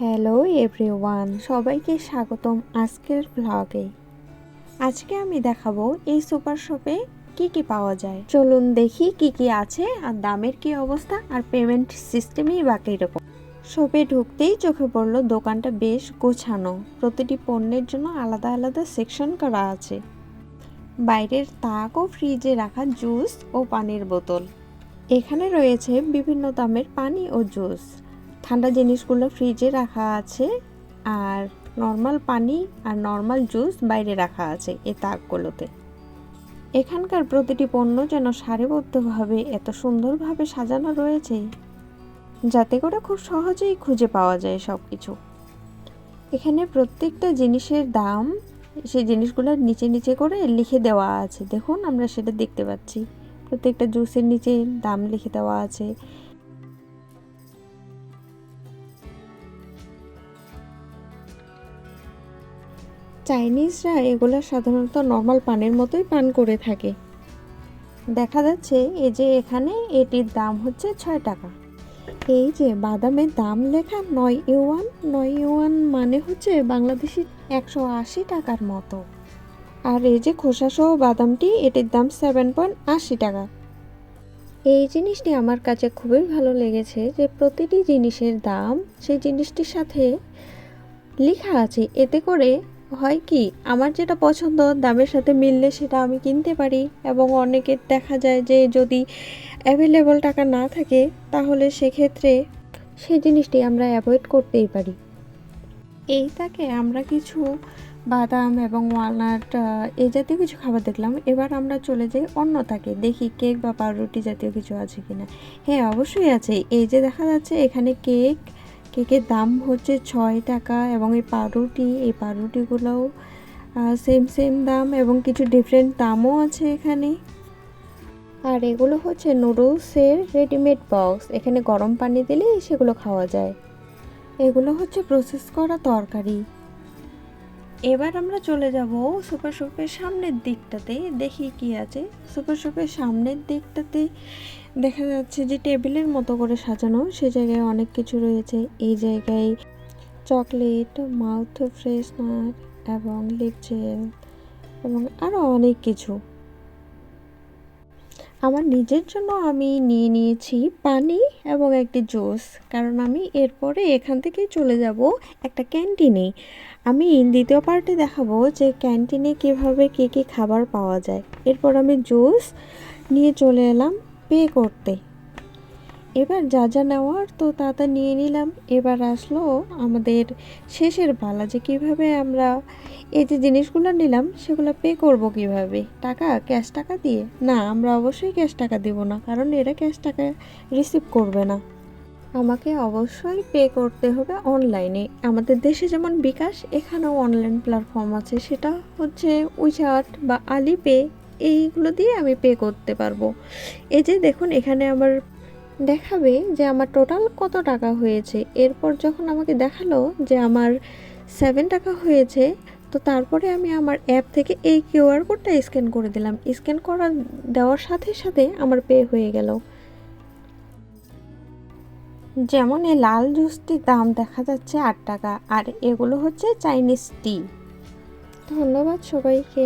Hello everyone সবাইকে স্বাগতম আজকের ব্লগে আজকে আমি দেখাবো এই সুপার শপে কি কি পাওয়া যায়। চলুন দেখি কি কি আছে আর দামের কি অবস্থা আর পেমেন্ট সিস্টেমই বা কীরকম শপে ঢুকতেই চোখে পড়ল দোকানটা বেশ গোছানো। প্রতিটি পণ্যের জন্য আলাদা আলাদা সেকশন করা আছে। বাইরের তাক ও ফ্রিজে রাখা জুস ও পানির বোতল। এখানে রয়েছে বিভিন্ন দামের পানি ও জুস ঠান্ডা জিনিসগুলো ফ্রিজে রাখা আছে আর নর্মাল পানি আর নর্মাল জুস বাইরে রাখা আছে এ তাকগুলোতে। এখানকার প্রতিটি পণ্য যেন সারিবদ্ধভাবে এত সুন্দরভাবে সাজানো রয়েছে, যাতে করে খুব সহজেই খুঁজে পাওয়া যায় সব কিছু এখানে প্রত্যেকটা জিনিসের দাম সেই জিনিসগুলোর নিচে নিচে করে লিখে দেওয়া আছে। দেখুন, আমরা সেটা দেখতে পাচ্ছি। প্রত্যেকটা জুসের নিচে দাম লিখে দেওয়া আছে। চাইনিজরা এগুলো সাধারণত নর্মাল পানের মতোই পান করে থাকে। দেখা যাচ্ছে এই যে এখানে এটির দাম হচ্ছে ছয় টাকা। এই যে বাদামের দাম লেখা নয় ইউয়ান নয় ইউয়ান মানে হচ্ছে বাংলাদেশি একশো আশি টাকার মতো। আর এই যে খোসাসহ বাদামটি, এটির দাম সেভেন পয়েন্ট আশি টাকা। এই জিনিসটি আমার কাছে খুবই ভালো লেগেছে যে প্রতিটি জিনিসের দাম, সেই জিনিসটির সাথে লেখা আছে, এতে করে হয় কি, আমার যেটা পছন্দ, দামের সাথে মিললে সেটা আমি কিনতে পারি এবং অনেকের দেখা যায় যে যদি অ্যাভেলেবল টাকা না থাকে, তাহলে সেক্ষেত্রে সেই জিনিসটি আমরা অ্যাভয়েড করতেই পারি। এই তাকে আমরা কিছু বাদাম এবং ওয়ালনাট এই জাতীয় কিছু খাবার দেখলাম। এবার আমরা চলে যাই অন্য তাকে, দেখি কেক বা পাউরুটি জাতীয় কিছু আছে কিনা। হ্যাঁ অবশ্যই আছে। এই যে দেখা যাচ্ছে এখানে কেক কেকের দাম হচ্ছে ছয় টাকা এবং এই পাউরুটি, এই পাউরুটিগুলোও সেম সেম দাম এবং কিছু ডিফারেন্ট দামও আছে এখানে। আর এগুলো হচ্ছে নুডলসের রেডিমেড বক্স এখানে গরম পানি দিলেই সেগুলো খাওয়া যায়। এগুলো হচ্ছে প্রসেস করা তরকারি। এবার আমরা চলে যাব সুপার শপের সামনের দিকটাতে, দেখি কি আছে। সুপার শপের সামনের দিকটাতে দেখা যাচ্ছে যে টেবিলের মতো করে সাজানো, সে জায়গায় অনেক কিছু রয়েছে। এই জায়গায় চকলেট মাউথ ফ্রেশনার এবং লিপ জেল এবং আরও অনেক কিছু। আমার নিজের জন্য আমি নিয়ে নিয়েছি পানি এবং একটি জুস। কারণ আমি এরপরে এখান থেকে চলে যাব একটা ক্যান্টিনে। আমি দ্বিতীয় পার্টে দেখাবো যে ক্যান্টিনে কীভাবে কে কী খাবার পাওয়া যায়। এরপর আমি জুস নিয়ে চলে এলাম পে করতে। এবার যা যা নেওয়ার তো তা তা নিয়ে নিলাম। এবার আসলো আমাদের শেষের পালা যে কীভাবে আমরা এই যে জিনিসগুলো নিলাম, সেগুলো পে করব কীভাবে? টাকা? ক্যাশ টাকা দিয়ে? না, আমরা অবশ্যই ক্যাশ টাকা দেব না, কারণ এরা ক্যাশ টাকা রিসিভ করবে না। আমাকে অবশ্যই পে করতে হবে অনলাইনে আমাদের দেশে যেমন বিকাশ, এখানেও অনলাইন প্ল্যাটফর্ম আছে। সেটা হচ্ছে উইচাট বা আলিপে এইগুলো দিয়ে আমি পে করতে পারব। এই যে দেখুন, এখানে আমার দেখাবে যে আমার টোটাল কত টাকা হয়েছে। এরপর যখন আমাকে দেখাল যে আমার সেভেন টাকা হয়েছে, তো তারপরে আমি আমার অ্যাপ থেকে এই কিউআর কোডটা স্ক্যান করে দিলাম। স্ক্যান করা দেওয়ার সাথে সাথে আমার পে হয়ে গেল। যেমন এই লাল জুসটির দাম দেখা যাচ্ছে আট টাকা, আর এগুলো হচ্ছে চাইনিজ টি ধন্যবাদ সবাইকে।